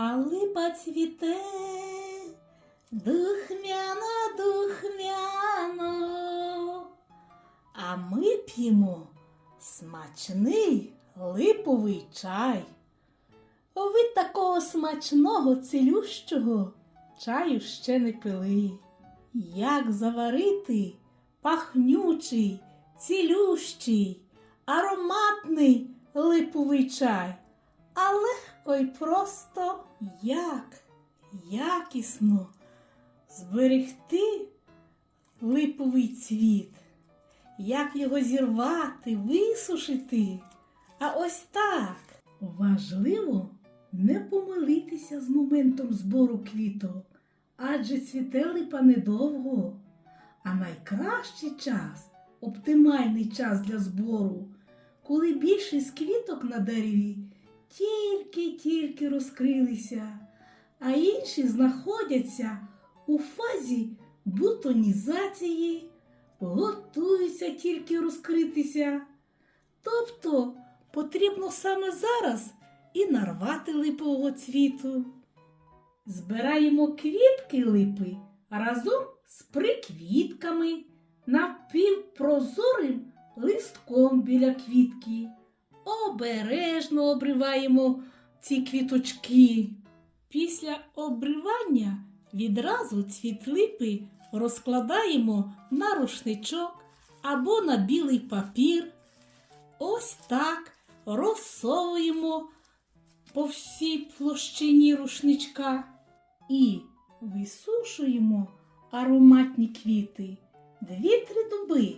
а липа цвіте, духмяно, духмяно. А ми п'ємо смачний липовий чай. Ви такого смачного, цілющого чаю ще не пили. Як заварити пахнючий, цілющий, ароматний липовий чай, а легко й просто як якісно зберегти липовий цвіт, як його зірвати, висушити. А ось так важливо не помилитися з моментом збору квіток, адже цвіте липа недовго. А найкращий час, оптимальний час для збору, коли більшість квіток на дереві тільки-тільки розкрилися, а інші знаходяться у фазі бутонізації, готуються тільки розкритися. Тобто потрібно саме зараз і нарвати липового цвіту. Збираємо квітки липи разом з приквітками напівпрозорим листком біля квітки. Обережно обриваємо ці квіточки. Після обривання відразу цвіт липи розкладаємо на рушничок або на білий папір. Ось так розсовуємо по всій площині рушничка і висушуємо ароматні квіти дві-три доби.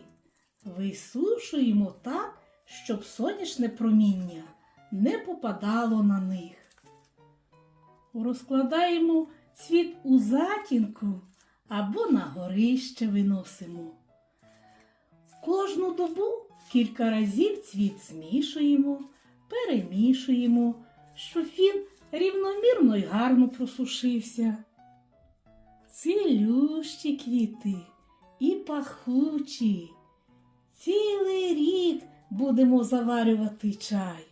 Висушуємо так, щоб сонячне проміння не попадало на них. Розкладаємо цвіт у затінку або на горище виносимо. Кожну добу кілька разів цвіт змішуємо, перемішуємо, щоб він рівномірно й гарно просушився. Цілющі квіти і пахучі. Цілий рік будемо заварювати чай.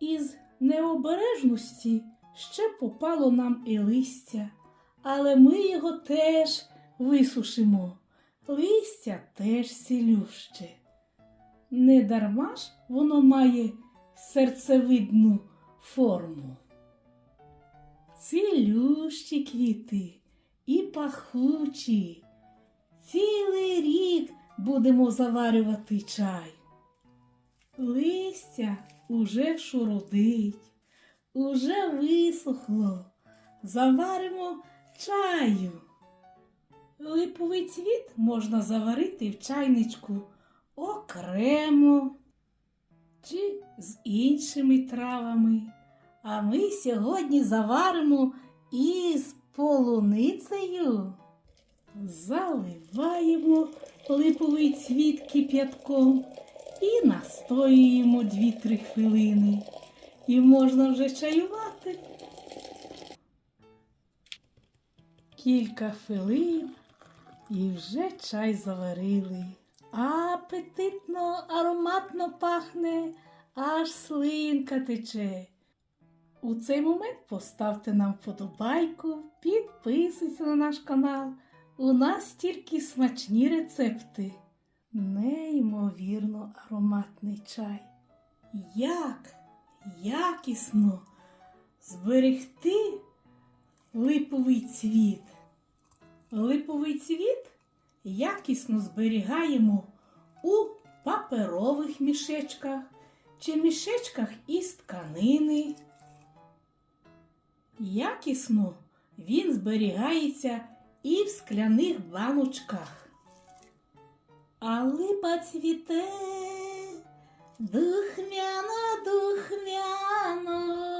Із необережності ще попало нам і листя, але ми його теж висушимо. Листя теж цілюще. Не дарма ж воно має серцевидну форму. Цілющі квіти і пахучі. Цілий рік будемо заварювати чай. Листя уже шурудить, уже висохло. Заваримо чаю. Липовий цвіт можна заварити в чайничку окремо чи з іншими травами. А ми сьогодні заваримо із полуницею. Заливаємо липовий цвіт кип'ятком і настоюємо 2-3 хвилини. І можна вже чаювати. Кілька хвилин і вже чай заварили. Апетитно, ароматно пахне, аж слинка тече. У цей момент поставте нам вподобайку, підписуйтесь на наш канал. У нас тільки смачні рецепти. Неймовірно ароматний чай. Як якісно зберегти липовий цвіт. Липовий цвіт якісно зберігаємо у паперових мішечках чи мішечках із тканини. Якісно він зберігається і в скляних баночках. А липа цвіте, духмяно, духмяно.